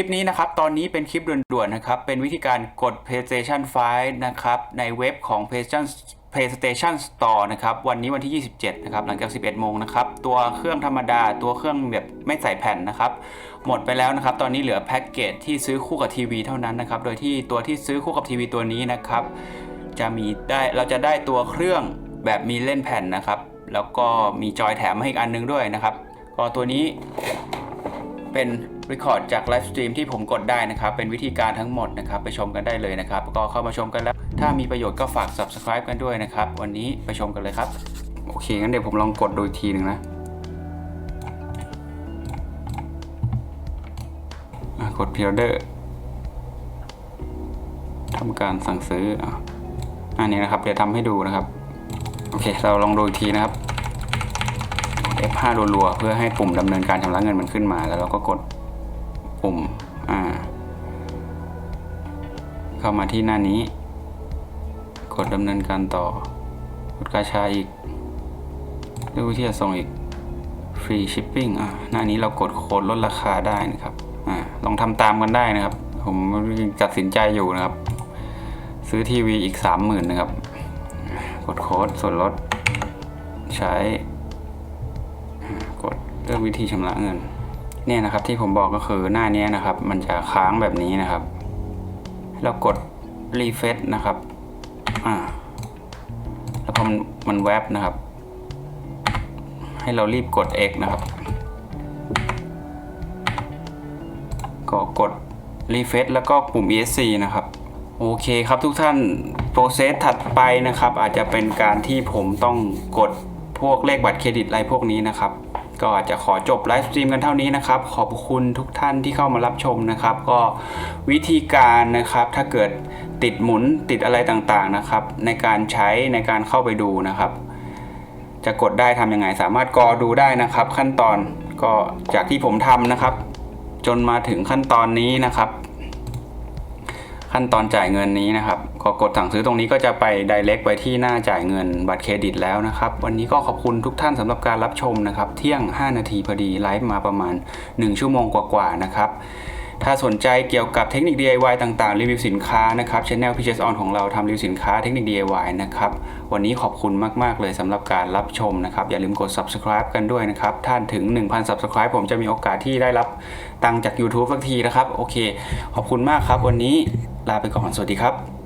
ลิปนี้นะครับ ตอนนี้เป็นคลิปด่วนๆนะครับ เป็นวิธีการกด PlayStation 5 นะครับ ในเว็บของ PlayStation PlayStation Store นะครับ วันนี้วันที่ 27 นะครับ หลังจาก 11 โมงนะครับ ตัวเครื่องธรรมดา ตัวเครื่องแบบไม่ใส่แผ่นนะครับ หมดไปแล้วนะครับ ตอนนี้เหลือแพ็กเกจที่ซื้อคู่กับทีวีเท่านั้นนะครับ โดยที่ตัวที่ซื้อคู่กับทีวีตัวนี้นะครับ จะมีได้ เราจะได้ตัวเครื่องแบบมีเล่นแผ่นนะครับ แล้วก็มีจอยแถมมาให้อีกอันนึงด้วยนะครับ ก็ตัวนี้เป็น รีคอร์ดจากไลฟ์สตรีมที่ผมกดได้นะครับ เป็นวิธีการทั้งหมดนะครับ ไปชมกันได้เลยนะครับ ก็เข้ามาชมกันแล้ว ถ้ามีประโยชน์ก็ฝาก subscribe กันด้วยนะครับ วันนี้ไปชมกันเลยครับ โอเค งั้นเดี๋ยวผมลองกดดูอีกทีหนึ่งนะกด pre-order ทำการสั่งซื้ออันนี้นะครับ เดี๋ยวทำให้ดูนะครับ โอเค เราลองดูอีกทีนะครับ F5 รัวๆ เพื่อให้ปุ่มดำเนินการชำระเงินมันขึ้นมา แล้วเราก็กด ปุ่มอ่าเข้ามาที่หน้านี้ กดดำเนินการต่อกดกาชาอีกเลือกวิธีจะส่งอีกฟรีชิปปิ้งอ่าหน้านี้เรากดโค้ดลดราคาได้นะครับอ่าลองทำตามกันได้นะครับ ผมตัดสินใจอยู่นะครับ ซื้อทีวีอีกสามหมื่นนะครับ กดโค้ดส่วนลดใช้ กดเลือกวิธีชำระเงิน เนี่ยนะครับที่ผมบอกก็คือหน้านี้นะครับ มันจะค้างแบบนี้นะครับ แล้วกดรีเฟซนะครับอ่าแล้วพอมันมันแวบนะครับ ให้เรารีบกด X นะครับ ก็กดรีเฟซแล้วก็ปุ่ม ESC นะครับโอเคครับทุกท่านโปรเซสถัดไปนะครับ อาจจะเป็นการที่ผมต้องกดพวกเลขบัตรเครดิตอะไรพวกนี้นะครับ ก็อาจจะขอจบไลฟ์สตรีมกันเท่านี้นะครับ ขอบคุณทุกท่านที่เข้ามารับชมนะครับ ก็วิธีการนะครับถ้าเกิดติดหมุนติดอะไรต่างๆนะครับ ในการใช้ในการเข้าไปดูนะครับ จะกดได้ทำยังไง สามารถกอดูได้นะครับ ขั้นตอนก็จากที่ผมทำนะครับ จนมาถึงขั้นตอนนี้นะครับ ขั้นตอนจ่ายเงินนี้นะครับก็กดสั่งซื้อตรงนี้ก็จะไป direct ไปที่หน้าจ่ายเงินบัตรเครดิตแล้วนะครับ วันนี้ก็ขอบคุณทุกท่านสำหรับการรับชมนะครับ เที่ยง 5 นาทีพอดีไลฟ์มาประมาณ 1 ชั่วโมงกว่าๆนะครับถ้าสนใจเกี่ยวกับเทคนิค DIY ต่างๆ รีวิวสินค้านะครับช anel p h On ของเราทำรีวิวสินค้าเทคนิค DIY นะครับ วันนี้ขอบคุณมาก ๆ เลยสำหรับการรับชมนะครับ อย่าลืมกด subscribe กันด้วยนะครับ ท่านถึง 1,000 subscribe ผมจะมีโอกาสที่ได้รับตังค์จาก YouTube สักทีนะครับ โอเค ขอบคุณมากครับวันนี้ ลาไปก่อนสวัสดีครับ